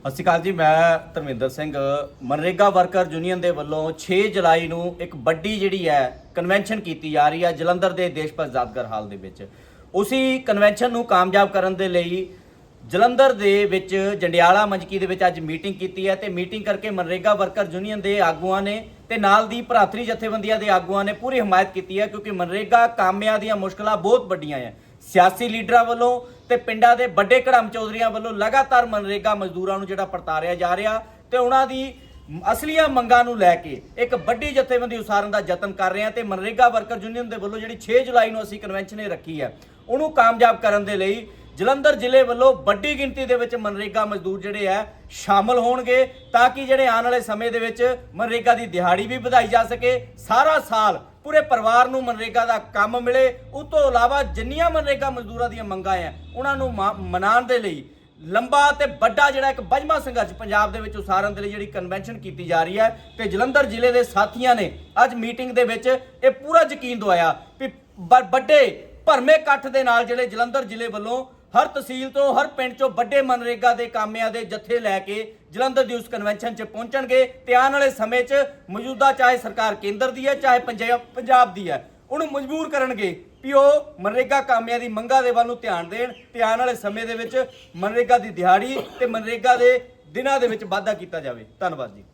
ਸਤਿ ਸ਼੍ਰੀ ਅਕਾਲ ਜੀ, ਮੈਂ Dharminder Singh. MNREGA worker union ਦੇ ਵੱਲੋਂ 6 ਜੁਲਾਈ ਨੂੰ ਇੱਕ ਵੱਡੀ ਜਿਹੜੀ ਹੈ ਕਨਵੈਨਸ਼ਨ ਕੀਤੀ ਜਾ ਰਹੀ ਹੈ ਜਲੰਧਰ ਦੇ ਦੇਸ਼ ਭਗਤ ਯਾਦਗਾਰ ਹਾਲ ਦੇ ਵਿੱਚ। ਉਸੇ ਕਨਵੈਨਸ਼ਨ ਨੂੰ ਕਾਮਯਾਬ ਕਰਨ ਦੇ ਲਈ ਜਲੰਧਰ ਦੇ ਵਿੱਚ ਜੰਡਿਆਲਾ ਮੰਜਕੀ ਦੇ ਵਿੱਚ ਅੱਜ ਮੀਟਿੰਗ ਕੀਤੀ ਹੈ ਤੇ ਮੀਟਿੰਗ ਕਰਕੇ ਮਨਰੇਗਾ ਵਰਕਰ ਯੂਨੀਅਨ ਦੇ ਆਗੂਆਂ ਨੇ ਤੇ ਨਾਲ ਦੀ ਭਰਾਤਰੀ ਜਥੇਬੰਦੀਆਂ ਦੇ ਆਗੂਆਂ ਨੇ ਪੂਰੀ ਹਮਾਇਤ ਕੀਤੀ ਹੈ ਕਿਉਂਕਿ ਮਨਰੇਗਾ ਕਾਮਿਆਂ ਦੀਆਂ ਮੁਸ਼ਕਲਾਂ ਬਹੁਤ ਵੱਡੀਆਂ ਹੈ। ਸਿਆਸੀ ਲੀਡਰਾਂ ਵੱਲੋਂ ਤੇ ਪਿੰਡਾਂ ਦੇ ਵੱਡੇ ਘੜਮ ਚੌਧਰੀਆਂ ਵੱਲੋਂ ਲਗਾਤਾਰ ਮਨਰੇਗਾ ਮਜ਼ਦੂਰਾਂ ਨੂੰ ਜਿਹੜਾ ਪ੍ਰਤਾਰਿਆ ਜਾ ਰਿਹਾ ਤੇ ਉਹਨਾਂ ਦੀ ਅਸਲੀਆਂ ਮੰਗਾਂ ਨੂੰ ਲੈ ਕੇ ਇੱਕ ਵੱਡੀ ਜਥੇਬੰਦੀ ਉਸਾਰਨ ਦਾ ਯਤਨ ਕਰ ਰਹੇ ਹਾਂ ਤੇ ਮਨਰੇਗਾ ਵਰਕਰ ਯੂਨੀਅਨ ਦੇ ਵੱਲੋਂ ਜਿਹੜੀ 6 ਜੁਲਾਈ ਨੂੰ ਅਸੀਂ ਕਨਵੈਨਸ਼ਨ ਇਹ ਰੱਖੀ ਹੈ, ਉਹਨੂੰ ਕਾਮਯਾਬ ਕਰਨ ਦੇ ਲਈ ਜਲੰਧਰ ਜ਼ਿਲ੍ਹੇ ਵੱਲੋਂ ਵੱਡੀ ਗਿਣਤੀ ਦੇ ਵਿੱਚ ਮਨਰੇਗਾ ਮਜ਼ਦੂਰ ਜਿਹੜੇ ਆ, ਸ਼ਾਮਲ ਹੋਣਗੇ ਤਾਂ ਕਿ ਜਿਹੜੇ ਆਉਣ ਵਾਲੇ ਸਮੇਂ ਦੇ ਵਿੱਚ ਮਨਰੇਗਾ ਦੀ ਦਿਹਾੜੀ ਵੀ ਵਧਾਈ ਜਾ ਸਕੇ। ਸਾਰਾ ਸਾਲ ਪੂਰੇ ਪਰਿਵਾਰ ਨੂੰ ਮਨਰੇਗਾ ਦਾ ਕੰਮ ਮਿਲੇ। ਉਸ ਤੋਂ ਇਲਾਵਾ ਜਿੰਨੀਆਂ ਮਨਰੇਗਾ ਮਜ਼ਦੂਰਾਂ ਦੀਆਂ ਮੰਗਾਂ ਆ, ਉਹਨਾਂ ਨੂੰ ਮਾ- ਮਨਾਉਣ ਦੇ ਲਈ ਲੰਬਾ ਤੇ ਵੱਡਾ ਜਿਹੜਾ ਇੱਕ ਵੱਜਵਾਂ ਸੰਘਰਸ਼ ਪੰਜਾਬ ਦੇ ਵਿੱਚ ਉਸਾਰਨ ਦੇ ਲਈ ਜਿਹੜੀ ਕਨਵੈਨਸ਼ਨ ਕੀਤੀ ਜਾ ਰਹੀ ਹੈ ਤੇ ਜਲੰਧਰ ਜ਼ਿਲ੍ਹੇ ਦੇ ਸਾਥੀਆਂ ਨੇ ਅੱਜ ਮੀਟਿੰਗ ਦੇ ਵਿੱਚ ਇਹ ਪੂਰਾ ਯਕੀਨ ਦਵਾਇਆ ਵੀ ਬ- ਵੱਡੇ ਭਰਮੇ ਇਕੱਠ ਦੇ ਨਾਲ ਜਿਹੜੇ ਜਲੰਧਰ ਜ਼ਿਲ੍ਹੇ ਵੱਲੋਂ ਹਰ ਤਹਿਸੀਲ ਤੋਂ, ਹਰ ਪਿੰਡ ਚੋਂ ਵੱਡੇ ਮਨਰੇਗਾ ਦੇ ਕਾਮਿਆਂ ਦੇ ਜੱਥੇ ਲੈ ਕੇ ਜਲੰਧਰ ਦੀ ਉਸ ਕਨਵੈਨਸ਼ਨ 'ਚ ਪਹੁੰਚਣਗੇ। ਤੇ ਆਉਣ ਵਾਲੇ ਸਮੇਂ 'ਚ ਮੌਜੂਦਾ ਚਾਹੇ ਸਰਕਾਰ ਕੇਂਦਰ ਦੀ ਹੈ, ਚਾਹੇ ਪੰਜਾਬ ਪੰਜਾਬ ਦੀ ਹੈ, ਉਹਨੂੰ ਮਜਬੂਰ ਕਰਨਗੇ ਵੀ ਉਹ ਮਨਰੇਗਾ ਕਾਮਿਆਂ ਦੀ ਮੰਗਾਂ ਦੇ ਵੱਲ ਨੂੰ ਧਿਆਨ ਦੇਣ। ਤੇ ਆਉਣ ਵਾਲੇ ਸਮੇਂ ਦੇ ਵਿੱਚ ਮਨਰੇਗਾ ਦੀ ਦਿਹਾੜੀ ਤੇ ਮਨਰੇਗਾ ਦੇ ਦਿਨਾਂ ਦੇ ਵਿੱਚ ਵਾਧਾ ਕੀਤਾ ਜਾਵੇ। ਧੰਨਵਾਦ ਜੀ।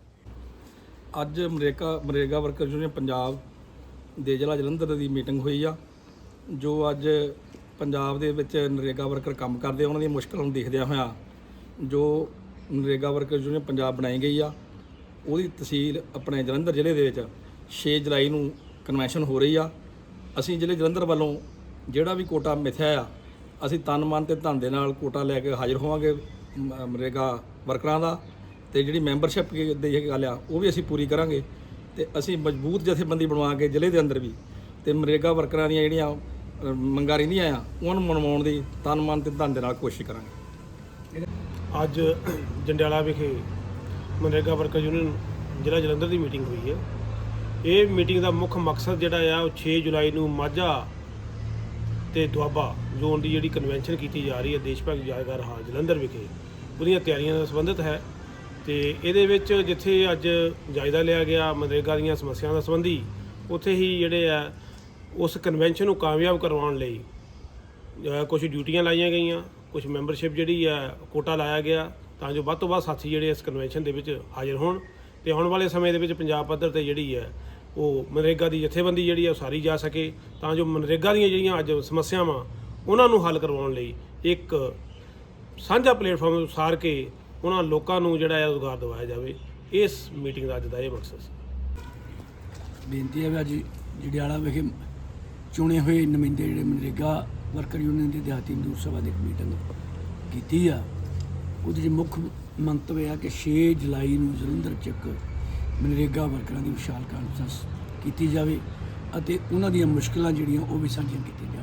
ਅੱਜ ਮਨਰੇਗਾ ਮਨਰੇਗਾ ਵਰਕਰ ਯੂਨੀਅਨ ਪੰਜਾਬ ਦੇ ਜ਼ਿਲ੍ਹਾ ਜਲੰਧਰ ਦੀ ਮੀਟਿੰਗ ਹੋਈ ਆ, ਜੋ ਅੱਜ ਪੰਜਾਬ ਦੇ ਵਿੱਚ ਨਰੇਗਾ ਵਰਕਰ ਕੰਮ ਕਰਦੇ ਆ, ਉਹਨਾਂ ਦੀਆਂ ਮੁਸ਼ਕਲਾਂ ਨੂੰ ਦੇਖਦਿਆਂ ਹੋਇਆਂ ਜੋ ਨਰੇਗਾ ਵਰਕਰ ਯੂਨੀਅਨ ਪੰਜਾਬ ਬਣਾਈ ਗਈ ਆ, ਉਹਦੀ ਤਹਿਸੀਲ ਆਪਣੇ ਜਲੰਧਰ ਜ਼ਿਲ੍ਹੇ ਦੇ ਵਿੱਚ 6 ਜੁਲਾਈ ਨੂੰ ਕਨਵੈਨਸ਼ਨ ਹੋ ਰਹੀ ਆ। ਅਸੀਂ ਜ਼ਿਲ੍ਹੇ ਜਲੰਧਰ ਵੱਲੋਂ ਜਿਹੜਾ ਵੀ ਕੋਟਾ ਮਿਥਿਆ ਆ, ਅਸੀਂ ਤਨ ਮਨ ਤੇ ਧਨ ਦੇ ਨਾਲ ਕੋਟਾ ਲੈ ਕੇ ਹਾਜ਼ਰ ਹੋਵਾਂਗੇ ਮ- ਮਨਰੇਗਾ ਵਰਕਰਾਂ ਦਾ ਤੇ ਜਿਹੜੀ ਮੈਂਬਰਸ਼ਿਪ ਦੀ ਗੱਲ ਆ, ਉਹ ਵੀ ਅਸੀਂ ਪੂਰੀ ਕਰਾਂਗੇ ਤੇ ਅਸੀਂ ਮਜ਼ਬੂਤ ਜਥੇਬੰਦੀ ਬਣਵਾ ਕੇ ਜ਼ਿਲ੍ਹੇ ਦੇ ਅੰਦਰ ਵੀ ਤੇ ਮਨਰੇਗਾ ਵਰਕਰਾਂ ਦੀਆਂ ਜਿਹੜੀਆਂ ਅ, ਮੰਗਾਂ ਰਹਿੰਦੀਆਂ ਆ ਉਹਨਾਂ ਨੂੰ ਮਨਵਾਉਣ ਦੀ ਤਨ ਮਨ ਤੇ ਧਨ ਦੇ ਨਾਲ ਕੋਸ਼ਿਸ਼ ਕਰਾਂਗੇ। ਅੱਜ ਜੰਡਿਆਲਾ ਵਿਖੇ ਮਨਰੇਗਾ ਵਰਕਰ ਯੂਨੀਅਨ ਜ਼ਿਲ੍ਹਾ ਜਲੰਧਰ ਦੀ ਮੀਟਿੰਗ ਹੋਈ ਹੈ। ਇਹ ਮੀਟਿੰਗ ਦਾ ਮੁੱਖ ਮਕਸਦ ਜਿਹੜਾ ਆ ਉਹ 6 ਜੁਲਾਈ ਨੂੰ ਮਾਝਾ ਤੇ ਦੁਆਬਾ ਜ਼ੋਨ ਦੀ ਜਿਹੜੀ ਕਨਵੈਨਸ਼ਨ ਕੀਤੀ ਜਾ ਰਹੀ ਹੈ ਦੇਸ਼ ਭਰ ਯਾਦਗਾਰ ਹਾਲ ਜਲੰਧਰ ਵਿਖੇ। ਉਹਦੀਆਂ ਤਿਆਰੀਆਂ ਨਾਲ ਸੰਬੰਧਿਤ ਹੈ ਤੇ ਇਹਦੇ ਵਿੱਚ ਜਿੱਥੇ ਅੱਜ ਜਾਇਜ਼ਾ ਲਿਆ ਗਿਆ ਮਨਰੇਗਾ ਦੀਆਂ ਸਮੱਸਿਆਵਾਂ ਦਾ ਸੰਬੰਧੀ ਉੱਥੇ ਹੀ ਜਿਹੜੇ ਆ ਉਸ ਕਨਵੈਨਸ਼ਨ ਨੂੰ ਕਾਮਯਾਬ ਕਰਵਾਉਣ ਲਈ ਕੁਝ ਡਿਊਟੀਆਂ ਲਾਈਆਂ ਗਈਆਂ ਕੁਝ ਮੈਂਬਰਸ਼ਿਪ ਜਿਹੜੀ ਆ ਕੋਟਾ ਲਾਇਆ ਗਿਆ, ਤਾਂ ਜੋ ਵੱਧ ਤੋਂ ਵੱਧ ਸਾਥੀ ਜਿਹੜੇ ਇਸ ਕਨਵੈਨਸ਼ਨ ਦੇ ਵਿੱਚ ਹਾਜ਼ਰ ਹੋਣ ਤੇ ਆਉਣ ਵਾਲੇ ਸਮੇਂ ਦੇ ਵਿੱਚ ਪੰਜਾਬ ਪੱਧਰ ਤੇ ਜਿਹੜੀ ਹੈ, ਉਹ ਮਨਰੇਗਾ ਦੀ ਜਥੇਬੰਦੀ ਜਿਹੜੀ ਆ ਉਹ ਸਾਰੀ ਜਾ ਸਕੇ, ਤਾਂ ਜੋ ਮਨਰੇਗਾ ਦੀਆਂ ਜਿਹੜੀਆਂ ਅੱਜ ਸਮੱਸਿਆਵਾਂ, ਉਹਨਾਂ ਨੂੰ ਹੱਲ ਕਰਵਾਉਣ ਲਈ ਇੱਕ ਸਾਂਝਾ ਪਲੇਟਫਾਰਮ ਉਸਾਰ ਕੇ ਉਹਨਾਂ ਲੋਕਾਂ ਨੂੰ ਜਿਹੜਾ ਹੈ ਰੁਜ਼ਗਾਰ ਦਿਵਾਇਆ ਜਾਵੇ। ਇਸ ਮੀਟਿੰਗ ਦਾ ਅੱਜ ਦਾ ਇਹ ਮਕਸਦ ਬੇਨਤੀ ਹੈ ਵੀ ਅੱਜ ਜੜਿਆਲਾ ਵਿਖੇ ਚੁਣੇ ਹੋਏ ਨੁਮਾਇੰਦੇ ਜਿਹੜੇ ਮਨਰੇਗਾ ਵਰਕਰ ਯੂਨੀਅਨ ਦੇ ਦਿਹਾਤੀ ਮਜ਼ਦੂਰ ਸਭਾ ਦੀ ਮੀਟਿੰਗ ਕੀਤੀ ਆ, ਉਹਦੇ 'ਚ ਮੁੱਖ ਮੰਤਵ ਇਹ ਆ ਕਿ 6 ਜੁਲਾਈ ਨੂੰ ਜਲੰਧਰ ਚੱਕ ਮਨਰੇਗਾ ਵਰਕਰਾਂ ਦੀ ਵਿਸ਼ਾਲ ਕਾਨਫਰੰਸ ਕੀਤੀ ਜਾਵੇ ਅਤੇ ਉਹਨਾਂ ਦੀਆਂ ਮੁਸ਼ਕਲਾਂ ਜਿਹੜੀਆਂ ਉਹ ਵੀ ਸਾਂਝੀਆਂ ਕੀਤੀਆਂ